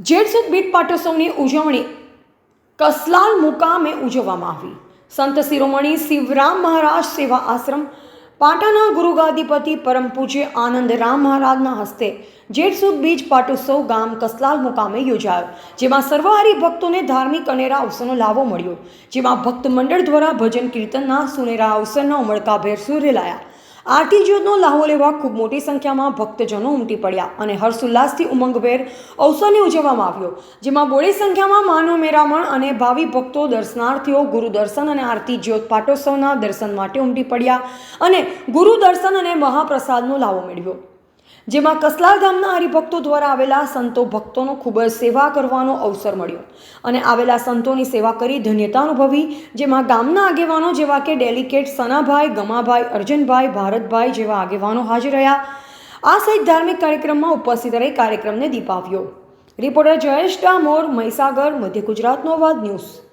જેઠ બીટ પાટોત્સવની ઉજવણી કસલાલ મુકામે ઉજવવામાં આવી. સંત શિરોમણી શિવરામ મહારાજ સેવા આશ્રમ પાટાના ગુરુગાધિપતિ પરમ પૂજ્ય આનંદ રામ મહારાજના હસ્તે જેઠસુખ બીજ પાટોત્સવ ગામ કસલાલ મુકામે યોજાયો, જેમાં સર્વહારી ભક્તોને ધાર્મિક અનેરા અવસરનો લાભો મળ્યો, જેમાં ભક્ત મંડળ દ્વારા ભજન કીર્તનના સુનેરા અવસરના ઉમળકાભેર સુર રેલાયા આરતી જ્યોતનો લાહો લેવા ખૂબ મોટી સંખ્યામાં ભક્તજનો ઉમટી પડ્યા અને હર્ષોલ્લાસથી ઉમંગભેર અવસરને ઉજવવામાં આવ્યો, જેમાં બોડી સંખ્યામાં માનવ મેરામણ અને ભાવિ ભક્તો, દર્શનાર્થીઓ, ગુરુ દર્શન અને આરતી જ્યોત પાટોત્સવના દર્શન માટે ઉમટી પડ્યા અને ગુરુ દર્શન અને મહાપ્રસાદનો લાવો મેળવ્યો. જેમાં કસલાલ ગામના હરિભક્તો દ્વારા આવેલા સંતો ભક્તોનો ખૂબ જ સેવા કરવાનો અવસર મળ્યો અને આવેલા સંતોની સેવા કરી ધન્યતા અનુભવી, જેમાં ગામના આગેવાનો જેવા કે ડેલિકેટ સનાભાઈ, ગમાભાઈ, અર્જનભાઈ, ભારતભાઈ જેવા આગેવાનો હાજર રહ્યા. આ સહિત ધાર્મિક કાર્યક્રમમાં ઉપસ્થિત રહી કાર્યક્રમને દીપાવ્યો. રિપોર્ટર જયેશ ડામોર, મહીસાગર, મધ્ય ગુજરાતનો અવાજ ન્યૂઝ.